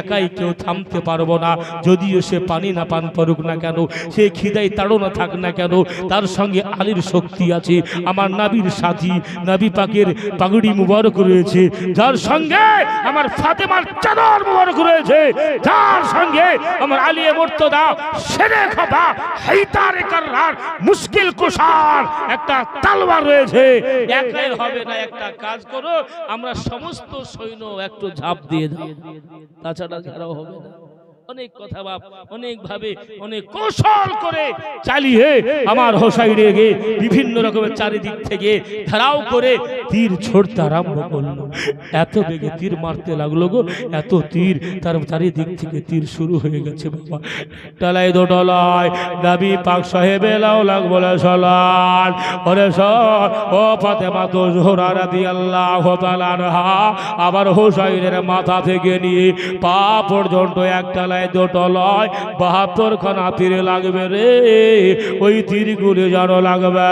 একাই কেউ থামতে পারব না। যদিও সে পানি না পান করুক না কেন, সে তাড়না থাক না কেন, তার সঙ্গে আলীর শক্তি আছে। আমার নাবির সাথী, নাবি পাকের পাগড়ি মুবারক রয়েছে। যার সঙ্গে আমার ফাতেমার চাদর মুবারক রয়েছে। যার সঙ্গে আমার সেরে খপা হাইতারে কাররার, মুশকিল কুশার একটা তালবার রয়েছে। একাই হবে না, একটা কাজ করো, আমরা সমস্ত সৈন্য একটু ঝাঁপ দিয়ে দাও। তাছাড়া ছাড়াও হবে অনেক কথা বাপ, অনেক ভাবে, অনেক কৌশল করে চালিয়ে আমার হোসাইরে রেগে বিভিন্ন রকমের চারিদিক থেকে ধারাও করে তীর ছড়তে আরম্ভ করল। এত বেগে তীর মারতে লাগল গো, এত তীর, তার চারিদিক থেকে তীর শুরু হয়ে গেছে বাবা। ডালাই দো ডলায় দাবি পাক সাহেবে লাও লাগ বলে সলান। ওরে সর, ও ফাতেমা তো জোহরা রাদিয়াল্লাহু তাআলা আনহা, আবার হোসাইনের মাথা থেকে নিয়ে পা পর্যন্ত এক ডালায় দুটো লয় বাহাত্তর খানা তীরে লাগবে রে, ওই তীরগুলি যেন লাগবে।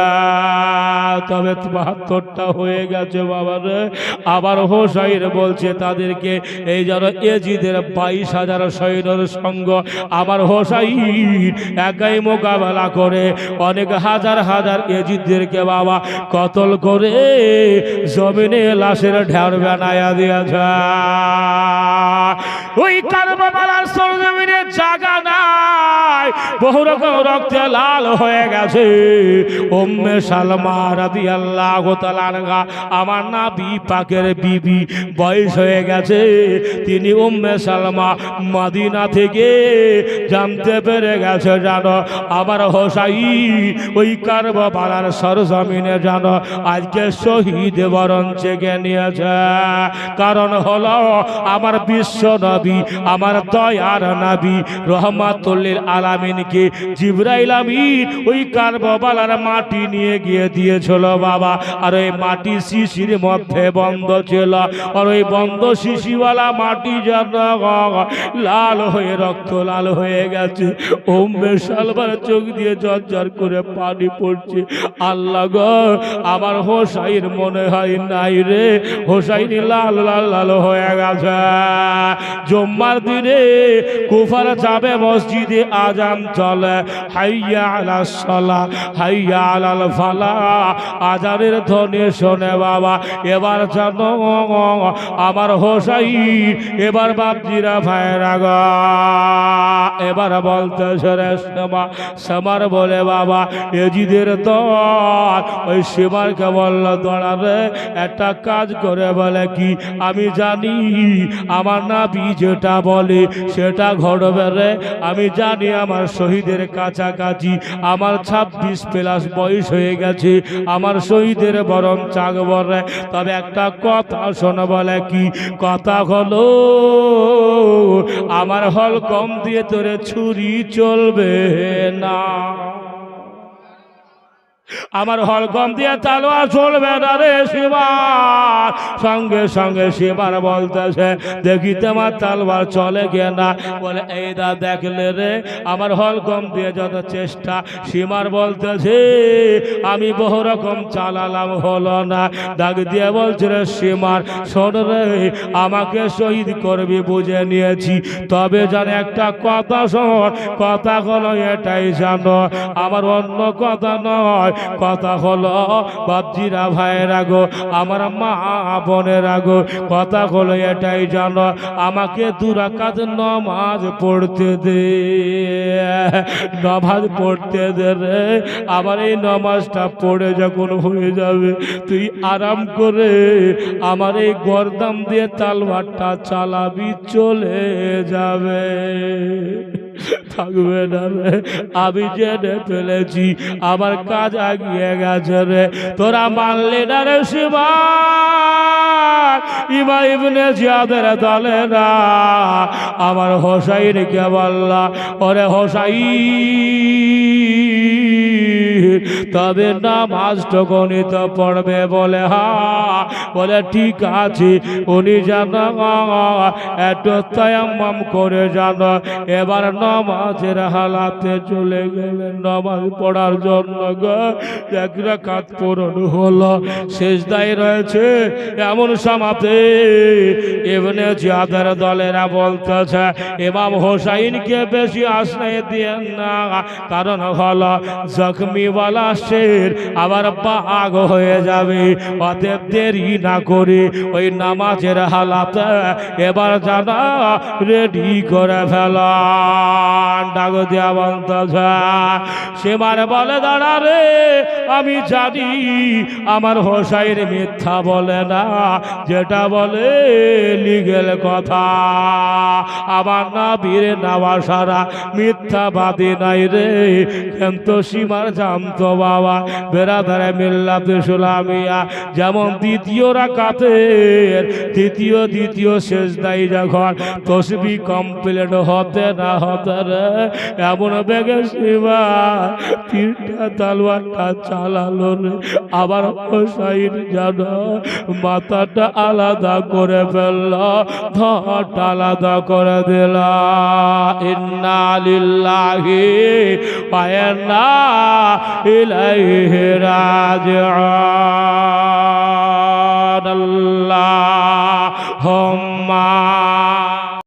তবে বাহাত্তরটা হয়ে গেছে বাবা রে, আবার হোসাইন বলছে, তাদেরকে এই যেন এজিদের বাইশ হাজার সৈন্যর সঙ্গ, আমার হোসাইন একাই মোকাবেলা করে, অনেক হাজার হাজার এজিদদেরকে বাবা কতল করে জমিনে লাশের ঢের বানায়া দিয়েছে। ওই কারবালার সরজমিনে জায়গা নাই। বহু রকম রক্তে লাল হয়ে গেছে। ওম্মে সালমা তাআলা আনহা, আমার নাবি পাকের বিবি বয়স হয়ে গেছে। তিনি উম্মে সালমা মদিনা থেকে জানতে পেরে গেছে, জানো, আমার হোসাই ওই কারবালার সরজমিনে, জানো, আজকে শহীদ বরণ চেকে নিয়েছে। কারণ হলো, আমার বিশ্ব নবী আমার দয়ার নবী রহমাতুল্লিল আলামিনকে জিব্রাইল আমিন ওই কারবালার মাটি নিয়ে গিয়ে দিয়েছিল বাবা। আর ওই মাটি শিশির মধ্যে বন্ধ ছিল। আর ওই বন্ধ শিশিওয়ালা মাটি যেন লাল হয়ে, রক্ত লাল হয়ে গেছে। ওম্বে সালবার চোখ দিয়ে ঝরঝর করে পানি পড়ছে। আল্লাহ গো, আমার হোসাইর মনে হয় নাই রে। হোসাইনি লাল লাল লাল হয়ে গেছে। জম্মার দিনে কুফার যাবে, মসজিদে আজান চলে। হাইয়া আলা সলা, হাইয়া আলাল ফালা। আজানের ধ্বনি শোনে বাবা, এবার জানো, আমার হোসাই এবার বাপজিরা ভাইরা গো। এবার বলতে রে শ্যামা শ্যামার বলে বাবা, এজিদের দল, ওই সীমারকে বলল দড়াবে একটা কাজ করে বলে কি? আমি জানি, আমার নাবি যেটা বলে সেটা ঘটবে রে। আমি জানি আমার শহীদের কাছাকাছি আমার ছাব্বিশ প্লাস বয়স হয়ে গেছে, আমার শহীদের বরং চাকব রে। তবে একটা কথা শোনো বলে কি? কথা হলো, আমার হল কম দিয়ে তোরে ছুরি চলবে না। আমার হলকম দিয়ে তালোয়া চলবে না রে শিবার। সঙ্গে সঙ্গে শিবার বলতেছে দেখি তোমার তালবার চলে গে না। বলে, এই দা দেখলে রে, আমার হলকম দিয়ে যত চেষ্টা সীমার বলতেছে, আমি বহু রকম চালালাম, হলো না। ডাক দিয়ে বলছে রে সীমার শোন রে, আমাকে শহীদ করবি বুঝে নিয়েছি। তবে যেন একটা কথা শোন, কথা হলো এটাই জানো, আমার অন্য কথা নয়। কথা হলো, বাপজিরা ভাইয়ের আগো আমার মা বোনের আগো কথা হলো এটাই জানো, আমাকে দুরাকাত নমাজ পড়তে দে, নমাজ পড়তে দে রে আবার এই নমাজটা পড়ে যখন হয়ে যাবে, তুই আরাম করে আমার এই গরদাম দিয়ে তালবারটা চালাবি, চলে যাবে। থাকবে না আমি জেনে ফেলেছি, আমার কাজ আগিয়ে গেছে রে। তোরা মানলি না রে শিবা। ইমা ইবনে জিয়াদের দলে না। আমার হোসাইনকে বললা, ওরে হোসাই তবে নামাজ গণিত পড়বে বলে, হা, বলে, ঠিক আছে, উনি যেন একটু তায়াম্মাম করে যেন। এবার নামাজের হালাতে চলে গেলেন। নামাজ পড়ার জন্য এক পূরণ হলো। শেষ দায় রয়েছে এমন সমাতে এমনি জিয়াদের দলেরা বলতেছে, ইমাম হোসাইনকে বেশি আশ্রয় দিয়ে না, কারণ হলো জখমিওয়ালা শের আবার বাঘ হয়ে যাবে। অতএব দেরি না করে ওই নামাজের হালাতে এবার জানা রেডি করে ফেলা ডাক বলতেছে সেবার বলে দাঁড়া রে, আমি জানি আমার হোসাইন মিথ্যা বলে না, যেটা বলে লিগেল কথা। আমার না বীরে নাওয়া সারা মিথ্যাবাদী নাই রে, কিন্তু সীমার জানতো বাবা বেড়াধারে মিল্লাতে সুলামিয়া, যেমন দ্বিতীয় রাকাতের তৃতীয় দ্বিতীয় শেষ দায়ী যখন তসবি কমপ্লিট হতে না হতে রে, এমন বেগে সীমা তিনটা তালবারটা চালালো রে, আবার হোসাইন যেন মাথাটা আলাদা করে ফেলল, ধরটা আলাদা করে দিল। ইন্না লিল্লাহি ওয়া ইন্না إليه راجعون.